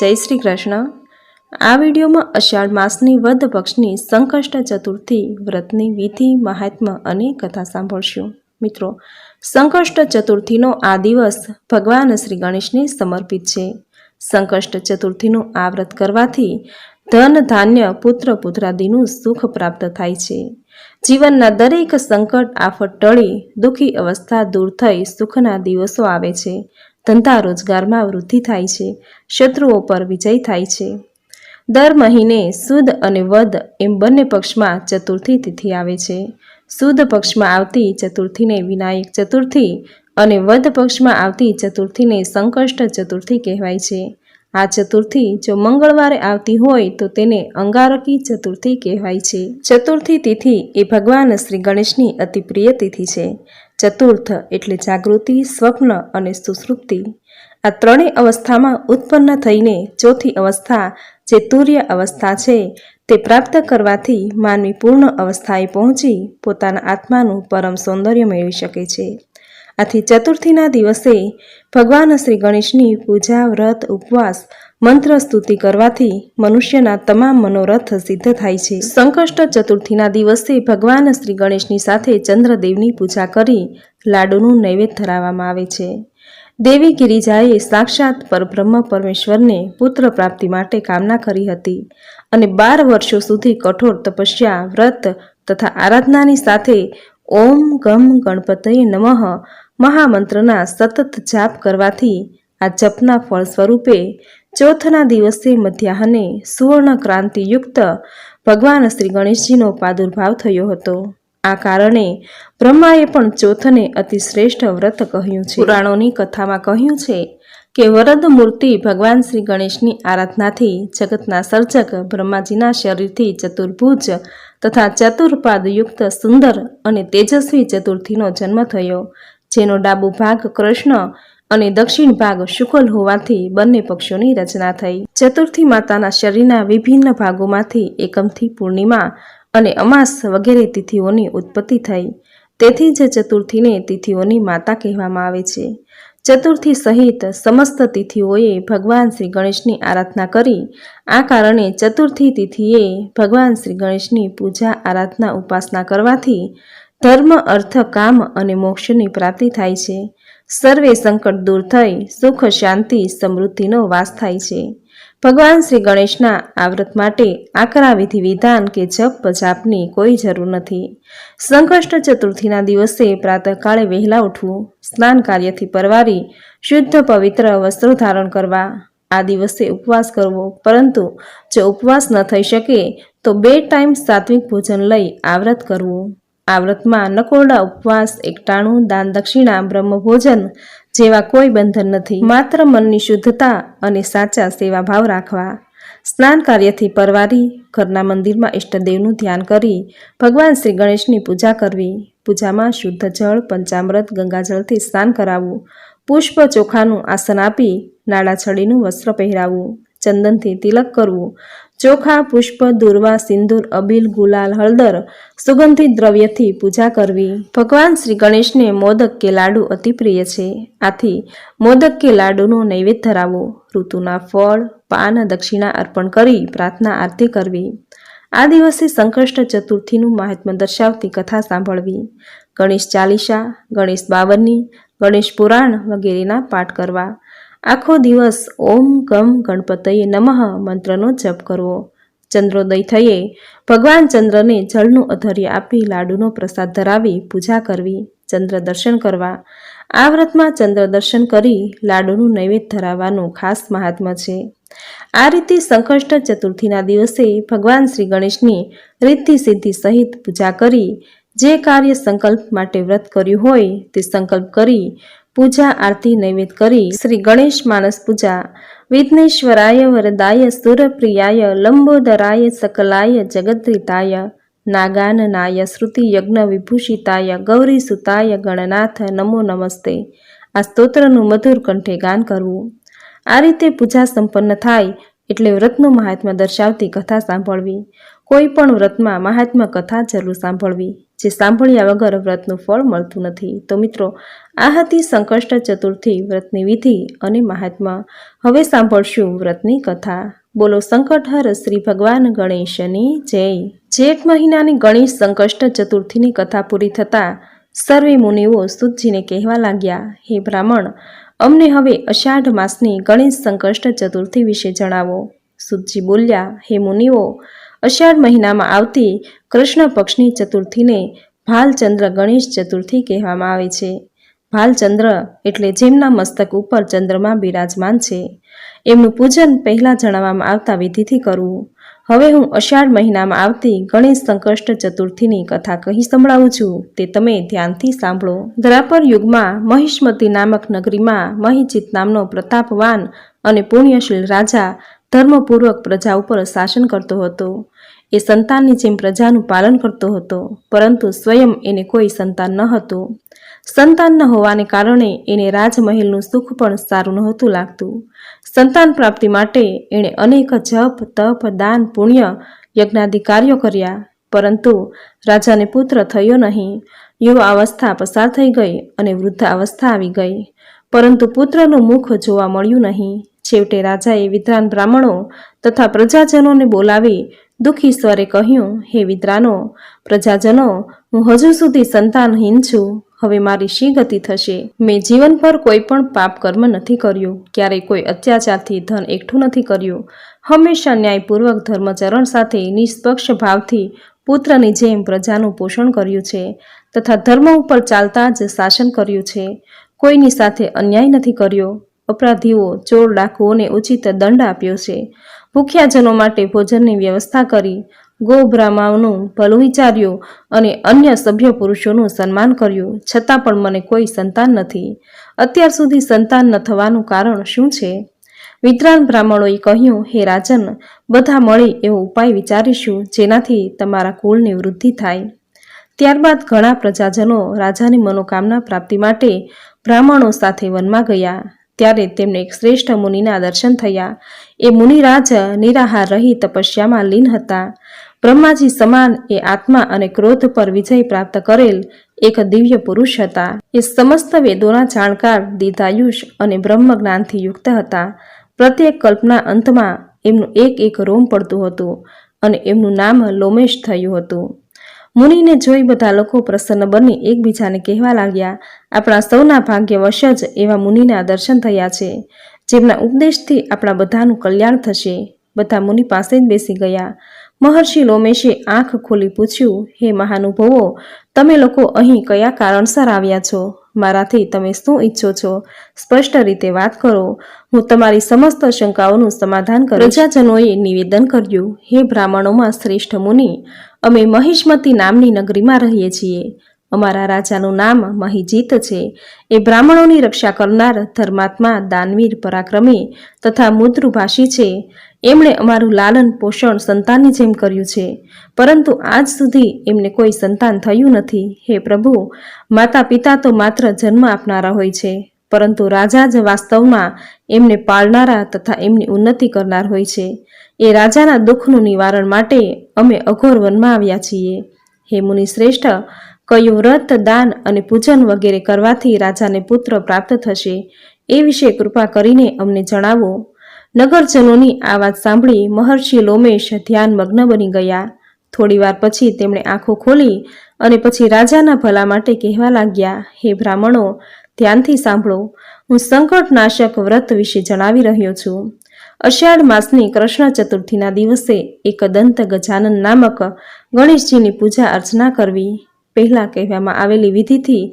જય શ્રી કૃષ્ણ. આ વિડીયોમાં અષાઢ માસની વદ પક્ષની સંકષ્ટ ચતુર્થી વ્રતની વિધિ, મહાત્મ્ય અને કથા સાંભળશું. મિત્રો, સંકષ્ટ ચતુર્થીનો આ દિવસ ભગવાન શ્રી ગણેશને સમર્પિત છે. સંકષ્ટ ચતુર્થીનું આ વ્રત કરવાથી ધન, ધાન્ય, પુત્ર, પુત્રાદિનું સુખ પ્રાપ્ત થાય છે. જીવનના દરેક સંકટ આફત ટળી દુઃખી અવસ્થા દૂર થઈ સુખના દિવસો આવે છે. ધંધા રોજગારમાં વૃદ્ધિ થાય છે, શત્રુઓ પર વિજય થાય છે. દર મહિને સુદ અને વદ એમ બંને પક્ષમાં ચતુર્થી તિથિ આવે છે. સુદ પક્ષમાં આવતી ચતુર્થીને વિનાયક ચતુર્થી અને વદ પક્ષમાં આવતી ચતુર્થીને સંકષ્ટ ચતુર્થી કહેવાય છે. આ ચતુર્થી જો મંગળવારે આવતી હોય તો તેને અંગારકી ચતુર્થી કહેવાય છે. ચતુર્થી તિથિ એ ભગવાન શ્રી ગણેશની અતિ પ્રિય તિથિ છે. ચતુર્થ એટલે જાગૃતિ, સ્વપ્ન અને સુસૃપ્તિ આ ત્રણેય અવસ્થામાં ઉત્પન્ન થઈને ચોથી અવસ્થા, જે તુર્ય અવસ્થા છે, તે પ્રાપ્ત કરવાથી માનવી પૂર્ણ અવસ્થાએ પહોંચી પોતાના આત્માનું પરમ સૌંદર્ય મેળવી શકે છે. આથી ચતુર્થીના દિવસે ભગવાન શ્રી ગણેશની પૂજા, વ્રત, ઉપવાસ, મંત્ર સ્તુતિ કરવાથી મનુષ્યના તમામ મનોરથ સિદ્ધ થાય છે. સંકષ્ટ ચતુર્થીના દિવસે ભગવાન શ્રી ગણેશની સાથે ચંદ્રદેવની પૂજા કરી લાડુનું નૈવેદ્ય ધરાવવામાં આવે છે. દેવી ગિરિજાએ સાક્ષાત પરબ્રહ્મ પરમેશ્વરને પુત્ર પ્રાપ્તિ માટે કામના કરી હતી અને બાર વર્ષો સુધી કઠોર તપસ્યા, વ્રત તથા આરાધનાની સાથે ઓમ ગમ ગણપતયે નમઃ મહામંત્રના સતત જાપ કરવાથી આ જપના ફળ સ્વરૂપે ચોથના દિવસે મધ્યાહને સુવર્ણ ક્રાંતિયુક્ત ભગવાન શ્રી ગણેશજીનો પ્રાદુર્ભાવ થયો હતો. આ કારણે બ્રહ્માએ પણ ચોથને અતિ શ્રેષ્ઠ વ્રત કહ્યું છે. પુરાણોની કથામાં કહ્યું છે કે વરદ મૂર્તિ ભગવાન શ્રી ગણેશની આરાધનાથી જગતના સર્જક બ્રહ્માજીના શરીરથી ચતુર્ભુજ તથા ચતુર્પાદયુક્ત સુંદર અને તેજસ્વી ચતુર્થીનો જન્મ થયો. જેનો ડાબો ભાગ કૃષ્ણ અને દક્ષિણ ભાગ શુકલ હોવાથી બંને પક્ષોની રચના થઈ. ચતુર્થી માતાના શરીરના વિભિન્ન ભાગોમાંથી એકમથી પૂર્ણિમા અને અમાસ વગેરે તિથિઓની ઉત્પત્તિ થઈ. તેથી જ ચતુર્થીને તિથિઓની માતા કહેવામાં આવે છે. ચતુર્થી સહિત સમસ્ત તિથિઓએ ભગવાન શ્રી ગણેશની આરાધના કરી. આ કારણે ચતુર્થી તિથિએ ભગવાન શ્રી ગણેશની પૂજા આરાધના ઉપાસના કરવાથી ધર્મ, અર્થ, કામ અને મોક્ષની પ્રાપ્તિ થાય છે. સર્વે સંકટ દૂર થઈ, સુખ, શાંતિ, સમૃદ્ધિનો વાસ થાય છે. ભગવાન શ્રી ગણેશના આ વ્રત માટે આકરા વિધિ વિધાન કે જપ જાપની કોઈ જરૂર નથી. સંકષ્ટ ચતુર્થીના દિવસે પ્રાતઃકાળે વહેલા ઉઠવું, સ્નાન કાર્યથી પરવારી, શુદ્ધ, પવિત્ર વસ્ત્રો ધારણ કરવા. આ દિવસે ઉપવાસ કરવો, પરંતુ જો ઉપવાસ ન થઈ શકે, તો બે ટાઈમ સાત્વિક ભોજન લઈ આ વ્રત કરવું. આ વ્રતમાં નકોરડા ઉપવાસ, એકટાણું, દાન, દક્ષિણા, બ્રહ્મભોજન જેવા કોઈ બંધન નથી. માત્ર મનની શુદ્ધતા અને સાચા સેવાભાવ રાખવા. સ્નાન કાર્યથી પરવારી, ઘરના મંદિરમાં ઇષ્ટદેવનું ધ્યાન કરી, ભગવાન શ્રી ગણેશની પૂજા કરવી, પૂજામાં શુદ્ધ જળ, પંચામૃત, ગંગાજળથી સ્નાન કરાવવું, પુષ્પ ચોખાનું આસન આપી નાળા છડીનું વસ્ત્ર પહેરાવવું, ચંદનથી તિલક કરવું ચોખા, પુષ્પ, દુર્વા, સિંદૂર, અબીલ, ગુલાલ, હળદર, સુગંધિત દ્રવ્યથી પૂજા કરવી. ભગવાન શ્રી ગણેશને મોદક કે લાડુ અતિ પ્રિય છે. આથી મોદક કે લાડુનો નૈવેદ્ય ધરાવો. ઋતુના ફળ, પાન, દક્ષિણા અર્પણ કરી પ્રાર્થના, આરતી કરવી. આ દિવસે સંકષ્ટ ચતુર્થીનું મહાત્મ્ય દર્શાવતી કથા સાંભળવી. ગણેશ ચાલીસા, ગણેશ બાવની ગણેશ પુરાણ વગેરેના પાઠ કરવા. આખો દિવસ ઓમ ગમ ગણપતયે નમઃ મંત્રનો જપ કરવો. ચંદ્રોદય થયે ભગવાન ચંદ્રને જળનું અધર્ય આપી લાડુનો પ્રસાદ ધરાવી પૂજા કરવી, ચંદ્ર દર્શન કરવા. આ વ્રતમાં ચંદ્ર દર્શન કરી લાડુનું નૈવેદ્ય ધરાવવાનું ખાસ મહાત્મ્ય છે. આ રીતે સંકષ્ટ ચતુર્થીના દિવસે ભગવાન શ્રી ગણેશની રીતિ સિદ્ધિ સહિત પૂજા કરી, જે કાર્ય સંકલ્પ માટે વ્રત કર્યું હોય તે સંકલ્પ કરી પૂજા આરતી નૈવેદ કરી શ્રી ગણેશ માનસ પૂજા. વિઘ્નેશ્વરાય વરદાય સુરપ્રિયાય લંબોદરાય સકલાય જગદ્રિતાય નાગાનનાય શ્રુતિ યજ્ઞ વિભૂષિતાય ગૌરી સુતાય ગણનાથ નમો નમસ્તે. આ સ્તોત્રનું મધુર કંઠે ગાન કરવું. આ રીતે પૂજા સંપન્ન થાય એટલે વ્રતનું મહાત્મા દર્શાવતી કથા સાંભળવી. કોઈ પણ વ્રતમાં મહાત્મા કથા જરૂર સાંભળવી, જે સાંભળ્યા વગર વ્રતનું ફળ મળતું નથી. તો મિત્રો, આ હતી સંકષ્ટ ચતુર્થી વ્રતની વિધિ અને મહાત્મા હવે સાંભળશું વ્રતની કથા. બોલો સંકટહર શ્રી ભગવાન ગણેશની જય. જેઠ મહિનાની ગણેશ સંકષ્ટ ચતુર્થીની કથા પૂરી થતાં સર્વે મુનિઓ સુતજીને કહેવા લાગ્યા, હે બ્રાહ્મણ, અમને હવે અષાઢ માસની ગણેશ સંકષ્ટ ચતુર્થી વિશે જણાવો. સુતજી બોલ્યા, હે મુનિઓ અષાઢ મહિનામાં આવતી કૃષ્ણ પક્ષની ચતુર્થીને ભાલચંદ્ર ગણેશ ચતુર્થી કહેવામાં આવે છે. ભાલચંદ્ર એટલે જેમના મસ્તક ઉપર ચંદ્રમા બિરાજમાન છે. એમનું પૂજન પહેલાં જણાવવામાં આવતા વિધિથી કરવું હવે હું અષાઢ મહિનામાં આવતી ગણેશ સંકષ્ટ ચતુર્થીની કથા કહી સંભળાવું છું. તે તમે ધ્યાનથી સાંભળો. દ્રાપર યુગમાં મહિષ્મતી નામક નગરીમાં મહિચિત નામનો પ્રતાપવાન અને પુણ્યશીલ રાજા ધર્મપૂર્વક પ્રજા ઉપર શાસન કરતો હતો. એ સંતાનની જેમ પ્રજાનું પાલન કરતો હતો, પરંતુ સ્વયં એને કોઈ સંતાન ન હતું. સંતાન ન હોવાને કારણે એને રાજમહેલનું સુખ પણ સારું નહોતું લાગતું. સંતાન પ્રાપ્તિ માટે એણે અનેક જપ, તપ, દાન, પુણ્ય યજ્ઞાદિ કાર્યો કર્યા પરંતુ રાજાને પુત્ર થયો નહીં. યુવા અવસ્થા પસાર થઈ ગઈ અને વૃદ્ધા અવસ્થા આવી ગઈ, પરંતુ પુત્રનું મુખ જોવા મળ્યું નહીં. છેવટે રાજાએ વિદ્રાન બ્રાહ્મણો તથા પ્રજાજનોને બોલાવી દુઃખી સ્વરે કહ્યું, હે વિદ્રાનો પ્રજાજનો, હું હજુ સુધી સંતાનહીન છું. હવે મારી શી ગતિ થશે? મેં જીવન પર કોઈ પણ પાપ કર્મ નથી કર્યું. ક્યારેય કોઈ અત્યાચારથી ધન એકઠું નથી કર્યું. હંમેશા ન્યાયપૂર્વક ધર્મચરણ સાથે નિષ્પક્ષ ભાવથી પુત્રની જેમ પ્રજાનું પોષણ કર્યું છે તથા ધર્મ ઉપર ચાલતા જ શાસન કર્યું છે. કોઈની સાથે અન્યાય નથી કર્યો. અપરાધીઓ ચોર ડાકુઓને ઉચિત દંડ આપ્યો છે. ભૂખ્યાજનો માટે ભોજનની વ્યવસ્થા કરી ગો બ્રાહ્મણોનું ભલું વિચાર્યું અને અન્ય સભ્ય પુરુષોનું સન્માન કર્યું. છતાં પણ મને કોઈ સંતાન નથી. અત્યાર સુધી સંતાન ન થવાનું કારણ શું છે? વિદ્વાન બ્રાહ્મણોએ કહ્યું, હે રાજન, બધા મળી એવો ઉપાય વિચારીશું જેનાથી તમારા કુળની વૃદ્ધિ થાય. ત્યારબાદ ઘણા પ્રજાજનો રાજાની મનોકામના પ્રાપ્તિ માટે બ્રાહ્મણો સાથે વનમાં ગયા. ત્યારે તેમને એક શ્રેષ્ઠ મુનિના દર્શન થયા. એ મુનિરાજ નિરાહાર રહી તપસ્યામાં લીન હતા. બ્રહ્માજી સમાન એ આત્મા અને ક્રોધ પર વિજય પ્રાપ્ત કરેલ એક દિવ્ય પુરુષ હતા. એ સમસ્ત વેદોના જાણકાર દીધાયુષ અને બ્રહ્મ જ્ઞાનથી યુક્ત હતા. પ્રત્યેક કલ્પના અંતમાં એમનું એક એક રોમ પડતું હતું અને એમનું નામ લોમેશ થયું હતું. મુનિને જોઈ બધા લોકો પ્રસન્ન બની એકબીજાને કહેવા લાગ્યા, આપણા સૌના ભાગ્યવશ જ એવા મુનિના દર્શન થયા છે. જેમના ઉપદેશથી આપણા બધાનું કલ્યાણ થશે. બધા મુનિ પાસે જ બેસી ગયા. મહર્ષિ લોમેશે આંખ ખોલી પૂછ્યું, હે મહાનુભવો, તમે લોકો અહીં કયા કારણસર આવ્યા છો? મારાથી તમે શું ઈચ્છો છો? સ્પષ્ટ રીતે વાત કરો. હું તમારી સમસ્ત શંકાઓનું સમાધાન કરું પ્રજાજનોએ નિવેદન કર્યું, હે બ્રાહ્મણોમાં શ્રેષ્ઠ મુનિ, અમે મહિષ્મતી નામની નગરીમાં રહીએ છીએ. અમારા રાજાનું નામ મહિજીત છે. એ બ્રાહ્મણોની રક્ષા કરનાર ધર્માત્મા દાનવીર પરાક્રમી તથા મુદ્રુભાષી છે. એમણે અમારું લાલન પોષણ સંતાનની જેમ કર્યું છે. પરંતુ આજ સુધી એમને કોઈ સંતાન થયું નથી. હે પ્રભુ માતા પિતા તો માત્ર જન્મ આપનારા હોય છે, પરંતુ રાજા જ વાસ્તવમાં એમને પાળનારા તથા એમની ઉન્નતિ કરનાર હોય છે. એ રાજાના દુઃખનું નિવારણ માટે અમે અઘોર વનમાં આવ્યા છીએ. હે મુનિ શ્રેષ્ઠ, કયું વ્રત, દાન અને પૂજન વગેરે કરવાથી રાજાને પુત્ર પ્રાપ્ત થશે. એ વિશે કૃપા કરીને અમને જણાવો. નગરજનોની આ વાત સાંભળી મહર્ષિ લોમેશ ધ્યાન મગ્ન બની ગયા. થોડીવાર પછી તેમણે આંખો ખોલી અને પછી રાજાના ભલા માટે કહેવા લાગ્યા, હે બ્રાહ્મણો, ધ્યાનથી સાંભળો. હું સંકટનાશક વ્રત વિશે જણાવી રહ્યો છું. અષાઢ માસની કૃષ્ણ ચતુર્થીના દિવસે એક દંત ગજાનન નામક ગણેશજીની પૂજા અર્ચના કરવી. પહેલા કહેવામાં આવેલી વિધિથી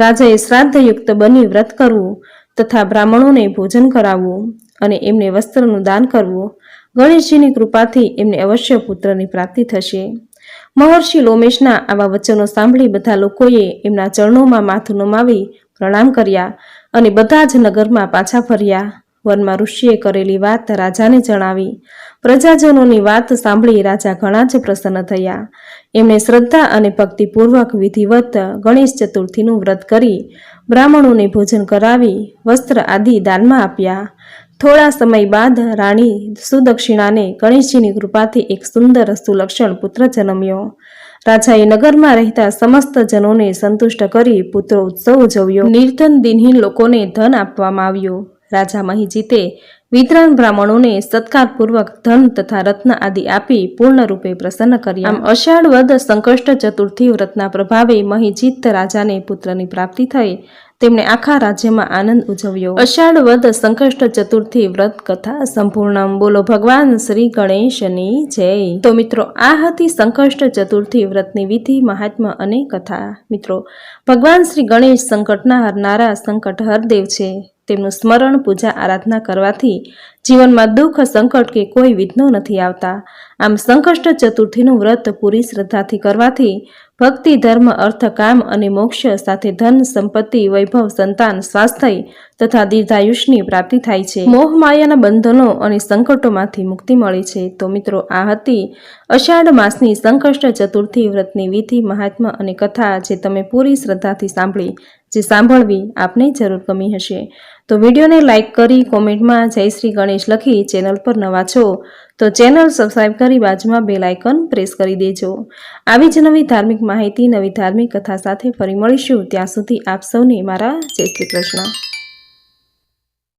રાજાએ શ્રાદ્ધયુક્ત બની વ્રત કરવું તથા બ્રાહ્મણોને ભોજન કરાવવું. અને એમને વસ્ત્રનું દાન કરવું, ગણેશજીની કૃપાથી એમને અવશ્ય પુત્રની પ્રાપ્તિ થશે. મહર્ષિ લોમેશના આવા વચનો સાંભળી બધા લોકોએ એમના ચરણોમાં માથું નમાવી પ્રણામ કર્યા અને બધા જ નગરમાં પાછા ફર્યા. વનમાં ઋષિએ કરેલી વાત રાજાને જણાવી. પ્રજાજનોની વાત સાંભળી રાજા ઘણા જ પ્રસન્ન થયા. એમણે શ્રદ્ધા અને ભક્તિપૂર્વક વિધિવત ગણેશ ચતુર્થીનું વ્રત કરી બ્રાહ્મણોને ભોજન કરાવી, વસ્ત્ર આદિ દાનમાં આપ્યા. થોડા સમય બાદ રાણી સુદક્ષિણાને ગણેશજીની કૃપાથી એક સુંદર સુલક્ષણ પુત્ર જન્મ્યો. રાજાએ નગરમાં રહેતા સમસ્ત જનોને સંતુષ્ટ કરી પુત્ર ઉત્સવ ઉજવ્યો. નિર્ધન દિનહીન લોકોને ધન આપવામાં આવ્યું. રાજા મહિજીતે વિતરણ બ્રાહ્મણોને સત્કારપૂર્વક ધન તથા રત્ન આદિ આપી પૂર્ણ રૂપે પ્રસન્ન કર્યા. આમ અષાઢ વદ સંકષ્ટ ચતુર્થી વ્રતના પ્રભાવે મહિજીત રાજાને પુત્રની પ્રાપ્તિ થઈ. તેમણે આખા રાજ્યમાં આનંદ ઉજવ્યો. અષાઢ વદ સંકષ્ટ ચતુર્થી વ્રત કથા સંપૂર્ણમ બોલો ભગવાન શ્રી ગણેશની જય. તો મિત્રો, આ હતી સંકષ્ટ ચતુર્થી વ્રતની વિધિ મહાત્મા અને કથા. મિત્રો, ભગવાન શ્રી ગણેશ સંકટના હરનારા સંકટ હરદેવ છે. તેમનું સ્મરણ, પૂજા, આરાધના કરવાથી જીવનમાં દુઃખ, સંકટ કે કોઈ વિઘ્નો નથી આવતા. આમ સંકષ્ટ ચતુર્થીનું વ્રત પૂરી શ્રદ્ધાથી કરવાથી ભક્તિ, ધર્મ, અર્થ, કામ અને મોક્ષ સાથે ધન, સંપત્તિ, વૈભવ, સંતાન, સ્વાસ્થ્ય તથા દીર્ઘાયુષની પ્રાપ્તિ થાય છે. મોહ, માયાના બંધનો અને સંકટોમાંથી મુક્તિ મળે છે. તો મિત્રો, આ હતી અષાઢ માસની સંકષ્ટ ચતુર્થી વ્રતની વિધિ મહાત્મા અને કથા જે તમે પૂરી શ્રદ્ધાથી સાંભળી, જે સાંભળવી આપને જરૂર ગમી હશે. તો વિડીયોને લાઇક કરી કોમેન્ટમાં જય શ્રી ગણેશ લખી ચેનલ પર નવા છો. તો ચેનલ સબસ્ક્રાઇબ કરી બાજુમાં બેલ આઇકન પ્રેસ કરી દેજો. આવી જ નવી ધાર્મિક માહિતી, નવી ધાર્મિક કથા સાથે ફરી મળીશું. ત્યાં સુધી આપ સૌને મારા જય શ્રી કૃષ્ણ.